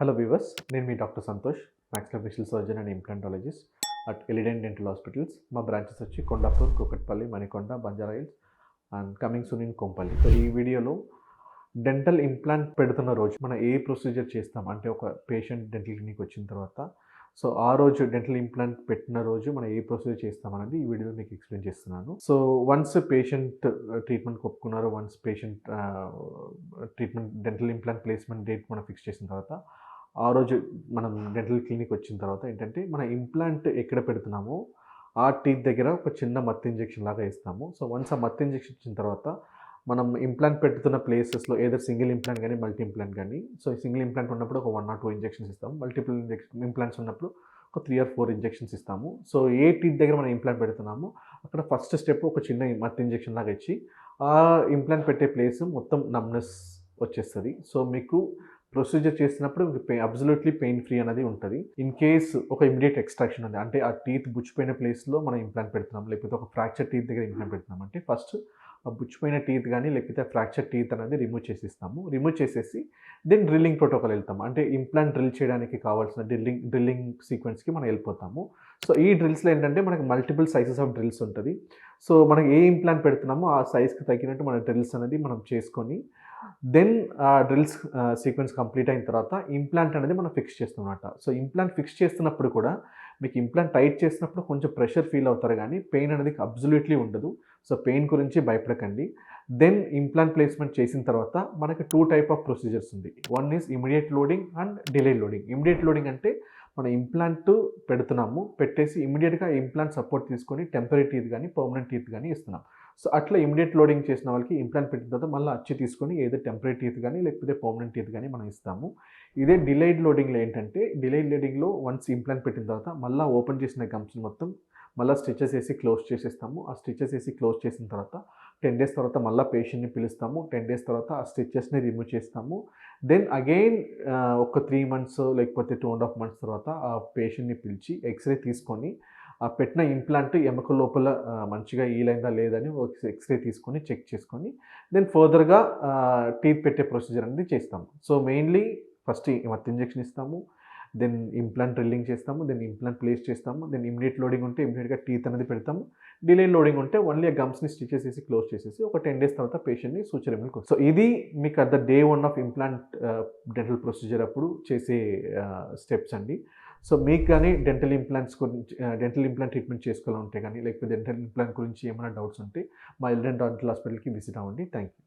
Hello viewers నేను మీ doctor Santosh maxillofacial surgeon and implantologist at Elident dental hospitals మా branches వచ్చి Kondapur Kukatpally Manikonda Banjara hills and coming soon in Kompally so ఈ వీడియోలో dental implant పెడుతున్న రోజు మనం ఏ procedure చేస్తాం? అంటే ఒక పేషెంట్ డెంటల్ క్లినిక్ వచ్చిన తర్వాత. సో ఆ రోజు డెంటల్ ఇంప్లాంట్ పెట్టిన రోజు మనం ఏ ప్రొసీజర్ చేస్తాం అనేది ఈ వీడియోలో మీకు ఎక్స్ప్లెయిన్ చేస్తున్నాను. సో వన్స్ పేషెంట్ ట్రీట్మెంట్ ఒప్పుకున్నారు once patient treatment dental implant placement date మనం ఫిక్స్ చేసిన తర్వాత ఆ రోజు మనం డెంటల్ క్లినిక్ వచ్చిన తర్వాత ఏంటంటే మన ఇంప్లాంట్ ఎక్కడ పెడుతున్నామో ఆ టీత్ దగ్గర ఒక చిన్న మత్ ఇంజెక్షన్ లాగా ఇస్తాము సో వన్స్ ఆ మత్ ఇంజెక్షన్ ఇచ్చిన తర్వాత మనం ఇంప్లాంట్ పెడుతున్న ప్లేసెస్లో ఏదో సింగిల్ ఇంప్లాంట్ కానీ మల్టీ ఇంప్లాంట్ కానీ సో సింగిల్ ఇంప్లాంట్ ఉన్నప్పుడు ఒక వన్ ఆర్ టూ ఇంజెక్షన్స్ ఇస్తాము. మల్టిపుల్ ఇంజెక్షన్ ఇంప్లాంట్స్ ఉన్నప్పుడు ఒక త్రీ ఆర్ ఫోర్ ఇంజెక్షన్స్ ఇస్తాము. సో ఏ టీత్ దగ్గర మనం ఇంప్లాంట్ పెడుతున్నామో అక్కడ ఫస్ట్ స్టెప్ ఒక చిన్న మత్ ఇంజెక్షన్ లాగా ఇచ్చి ఆ ఇంప్లాంట్ పెట్టే ప్లేస్ మొత్తం నమ్నెస్ వచ్చేస్తుంది. సో మీకు ప్రొసీజర్ చేసినప్పుడు పెయిన్ అబ్జల్యూట్లీ పెయిన్ ఫ్రీ అనేది ఉంటుంది. ఇన్ కేస్ ఒక ఇమీడియట్ ఎక్స్ట్రాక్షన్ ఉంది అంటే ఆ టీత్ బుచ్చిపోయిన ప్లేస్లో మనం ఇంప్లాంట్ పెడుతున్నాం లేకపోతే ఒక ఫ్రాక్చర్ టీత్ దగ్గర ఇంప్లాంట్ పెడుతున్నాం. అంటే ఫస్ట్ ఆ బుచ్చిపోయిన టీత్ కానీ లేకపోతే ఫ్రాక్చర్ టీత్ అనేది రిమూవ్ చేసిస్తాము. రిమూవ్ చేసేసి దెన్ డ్రిల్లింగ్ ప్రోటోకాల్ వెళ్తాము. అంటే ఇంప్లాంట్ డ్రిల్ చేయడానికి కావాల్సిన డ్రిల్లింగ్ డ్రిల్లింగ్ సీక్వెన్స్కి మనం వెళ్ళిపోతాము. సో ఈ డ్రిల్స్లో ఏంటంటే మనకి మల్టిపుల్ సైజెస్ ఆఫ్ డ్రిల్స్ ఉంటుంది. సో మనకి ఏ ఇంప్లాంట్ పెడుతున్నామో ఆ సైజ్కి తగ్గినట్టు మన డ్రిల్స్ అనేది మనం చేసుకొని దెన్ డ్రిల్స్ సీక్వెన్స్ కంప్లీట్ అయిన తర్వాత ఇంప్లాంట్ అనేది మనం ఫిక్స్ చేస్తున్నమాట సో ఇంప్లాంట్ ఫిక్స్ చేస్తున్నప్పుడు కూడా మీకు ఇంప్లాంట్ టైట్ చేసినప్పుడు కొంచెం ప్రెషర్ ఫీల్ అవుతారు కానీ పెయిన్ అనేది అబ్జల్యూట్లీ ఉండదు. సో పెయిన్ గురించి భయపడకండి. దెన్ ఇంప్లాంట్ ప్లేస్మెంట్ చేసిన తర్వాత మనకి టూ టైప్ ఆఫ్ ప్రొసీజర్స్ ఉంది. One is immediate loading and delay loading immediate loading అంటే మనం ఇంప్లాంట్ పెడుతున్నాము పెట్టేసి ఇమీడియట్గా ఇంప్లాంట్ సపోర్ట్ తీసుకొని టెంపరీ టీత్ కానీ పర్మనెంట్ టీత్ కానీ ఇస్తున్నాం. సో అట్లా ఇమీడియట్ లోడింగ్ చేసిన వాళ్ళకి ఇంప్లాంట్ పెట్టిన తర్వాత మళ్ళీ అచ్చి తీసుకొని ఏదో టెంపరీ టీత్ కానీ లేకపోతే పర్మనెంట్ టీత్ కానీ మనం ఇస్తాము. ఇదే డిలైడ్ లోడింగ్లో ఏంటంటే డిలైడ్ లోడింగ్లో వన్స్ ఇంప్లాంట్ పెట్టిన తర్వాత మళ్ళీ ఓపెన్ చేసిన గమ్స్ మొత్తం మళ్ళీ స్టిచెస్ వేసి క్లోజ్ చేసేస్తాము. ఆ స్టిచెస్ వేసి క్లోజ్ చేసిన తర్వాత టెన్ డేస్ తర్వాత మళ్ళీ పేషెంట్ని పిలుస్తాము. టెన్ డేస్ తర్వాత ఆ స్టిచెస్ని రిమూవ్ చేస్తాము. దెన్ అగైన్ ఒక త్రీ మంత్స్ లేకపోతే టూ అండ్ హాఫ్ మంత్స్ తర్వాత ఆ పేషెంట్ని పిలిచి ఎక్స్రే తీసుకొని ఆ పెట్టిన ఇంప్లాంట్ ఎముక లోపల మంచిగా ఈలైందా లేదని ఒక ఎక్స్రే తీసుకొని చెక్ చేసుకొని దెన్ ఫర్దర్గా టీత్ పెట్టే ప్రొసీజర్ అనేది చేస్తాము. సో మెయిన్లీ ఫస్ట్ మత్ ఇంజెక్షన్ ఇస్తాము. దెన్ ఇంప్లాంట్ డ్రిల్లింగ్ చేస్తాము దెన్ ఇంప్లాంట్ ప్లేస్ చేస్తాము దెన్ ఇమీడియట్ లోడింగ్ ఉంటే ఇమీడియట్గా టీత్ అనేది పెడతాము. డిలే లోడింగ్ ఉంటే ఓన్లీ ఆ గమ్స్ని స్టిచ్ చేసి క్లోజ్ చేసేసి ఒక టెన్ డేస్ తర్వాత పేషెంట్ని సూచర్ ఎమ్మెల్కి సో ఇది మీకు at the day one of implant dental procedure అప్పుడు చేసే స్టెప్స్ అండి. సో మీకు కానీ డెంటల్ ఇంప్లాంట్స్ గురించి డెంటల్ ఇంప్లాంట్ ట్రీట్మెంట్ చేసుకోవాలంటే కానీ లేకపోతే డెంటల్ ఇంప్లాంట్ గురించి ఏమైనా డౌట్స్ ఉంటే మా ఎల్డెంట్ డెంటల్ హాస్పిటల్కి విజిట్ అవ్వండి. Thank you